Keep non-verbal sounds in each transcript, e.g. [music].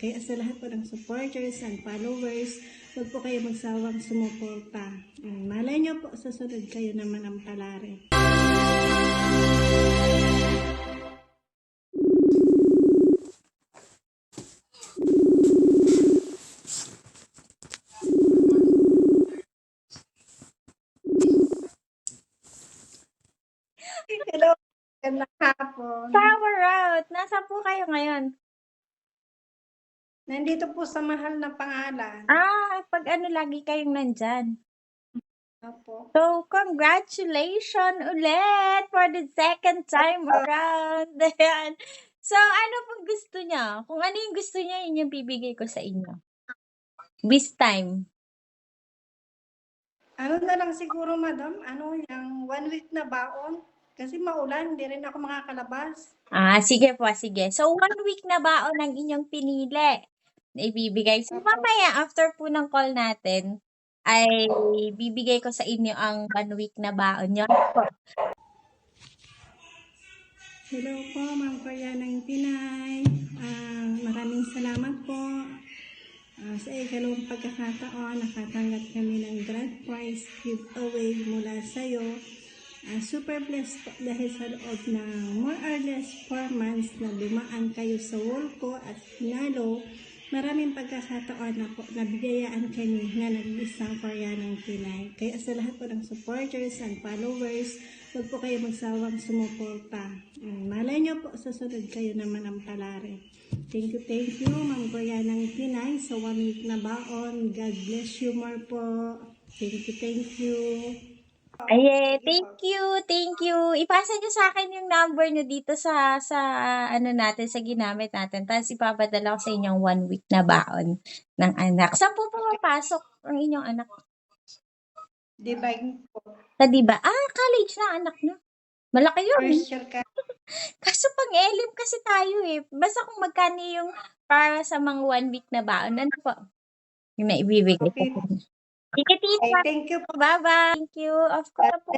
Kaya sa lahat po ng supporters and followers, huwag po kayo magsawang sumuporta. Mm, Malay nyo po, sa sunod kayo naman ang palari. Hello, magandang hapon. Power out! Nasaan po kayo ngayon? Nandito po sa mahal na pangalan. Ah, pag ano lagi kayong nandyan. Opo. So, congratulations ulit for the second time around. [laughs] Ayan. So, ano pong gusto niya? Kung ano yung gusto niya, yun yung bibigay ko sa inyo. This time. Ano na lang siguro, madam? Ano, yung one week na baon? Kasi maulan, hindi rin ako makakalabas. Ah, sige po, sige. So, one week na baon ang inyong pinili na ibibigay. So, mamaya, after po ng call natin, ay bibigay ko sa inyo ang one week na baon nyo. Hello po, Ma'am ng Pinay. Ah, maraming salamat po. Ah, sa ikalawang pagkakataon, nakatanggap kami ng grand prize giveaway mula sa iyo. super blessed po dahil sa loob ng more or less 4 months na dumaan kayo sa wall ko at pinalo. Maraming pagkakataon na po nabigayaan kami na nag-isang Koreanong Pinay. Kaya sa lahat po ng supporters and followers, huwag po kayo magsawang sumuporta. Mm, Malay nyo po, sa sunod kayo naman ang palari. Thank you, thank you, Ma'am Koreanong Pinay, sa one week na baon. God bless you more po. Thank you, thank you. Aye, thank you, thank you. Ipasa niyo sa akin yung number niyo dito sa sa ano natin, sa ginamit natin. Tapos ipapadala ko sa inyong one week na baon ng anak. Saan po pumapasok ang inyong anak? Divine po. Sa diba? Ah, college na anak niyo. Malaki yun. First year ka. [laughs] Kaso pang elim kasi tayo eh. Basta kung magkano yung para sa mga one week na baon, ano po? Yung naibibigay ko. Okay. Sige, tita. Okay, thank you po. Bye-bye. Thank you. Of course po.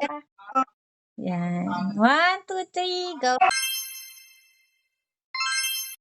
Yan. One, two, three, go.